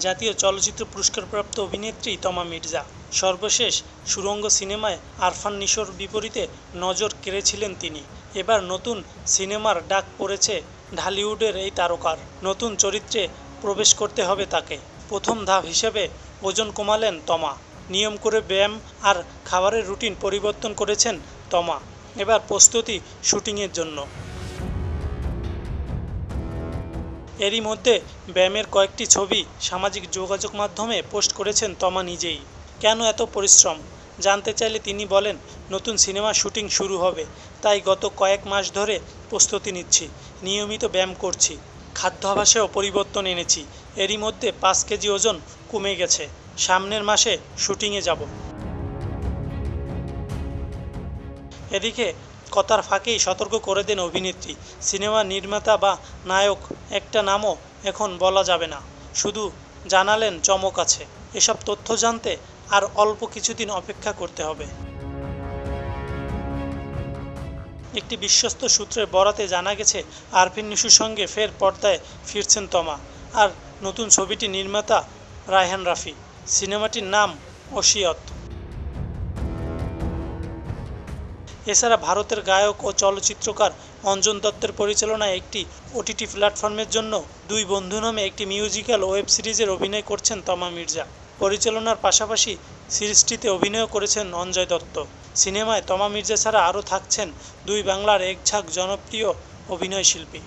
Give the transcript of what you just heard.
জাতীয় চলচ্চিত্র পুরস্কারপ্রাপ্ত অভিনেত্রী তমা মির্জা। সর্বশেষ সুরঙ্গ সিনেমায় আরফান নিশোর বিপরীতে নজর কেড়েছিলেন তিনি। এবার নতুন সিনেমার ডাক পড়েছে ঢালিউডের এই তারকার। নতুন চরিত্রে প্রবেশ করতে হবে তাকে। প্রথম ধাপ হিসেবে ওজন কমালেন তমা। নিয়ম করে ব্যায়াম আর খাবারের রুটিন পরিবর্তন করেছেন তমা। এবার প্রস্তুতি শুটিংয়ের জন্য। এরই মধ্যে ব্যায়ামের কয়েকটি ছবি সামাজিক যোগাযোগ মাধ্যমে পোস্ট করেছেন তমা নিজেই। কেন এত পরিশ্রম? জানতে চাইলে তিনি বলেন, নতুন সিনেমা শুটিং শুরু হবে, তাই গত কয়েক মাস ধরে প্রস্তুতি নিচ্ছি, নিয়মিত ব্যায়াম করছি খাদ্যাভাসেও পরিবর্তন এনেছি, এরই মধ্যে পাঁচ কেজি ওজন কমে গেছে, সামনের মাসে শুটিংয়ে যাব। এদিকে কথার ফাঁকেই সতর্ক করে দেন অভিনেত্রী। সিনেমা নির্মাতা বা নায়ক একটা নামও এখন বলা যাবে না। শুধু জানালেন চমক আছে। এসব তথ্য জানতে আর অল্প কিছুদিন অপেক্ষা করতে হবে। একটি বিশ্বস্ত সূত্রের বরাতে জানা গেছে, আরফিন নিশুর সঙ্গে ফের পর্দায় ফিরছেন তমা আর নতুন ছবিটি নির্মাতা রায়হান রাফি। সিনেমাটির নাম ওসিয়ত এছাড়া ভারতের গায়ক ও চলচ্চিত্রকার অঞ্জন দত্তের পরিচালনায় একটি ওটিটি প্ল্যাটফর্মের জন্য দুই বন্ধু নামে একটি মিউজিক্যাল ওয়েব সিরিজের অভিনয় করছেন তমা মির্জা। পরিচালনার পাশাপাশি সিরিজটিতে অভিনয় করেছেন অঞ্জয় দত্ত। সিনেমায় তমা মির্জা ছাড়া আরও থাকছেন দুই বাংলার এক ঝাঁক জনপ্রিয় অভিনয়শিল্পী।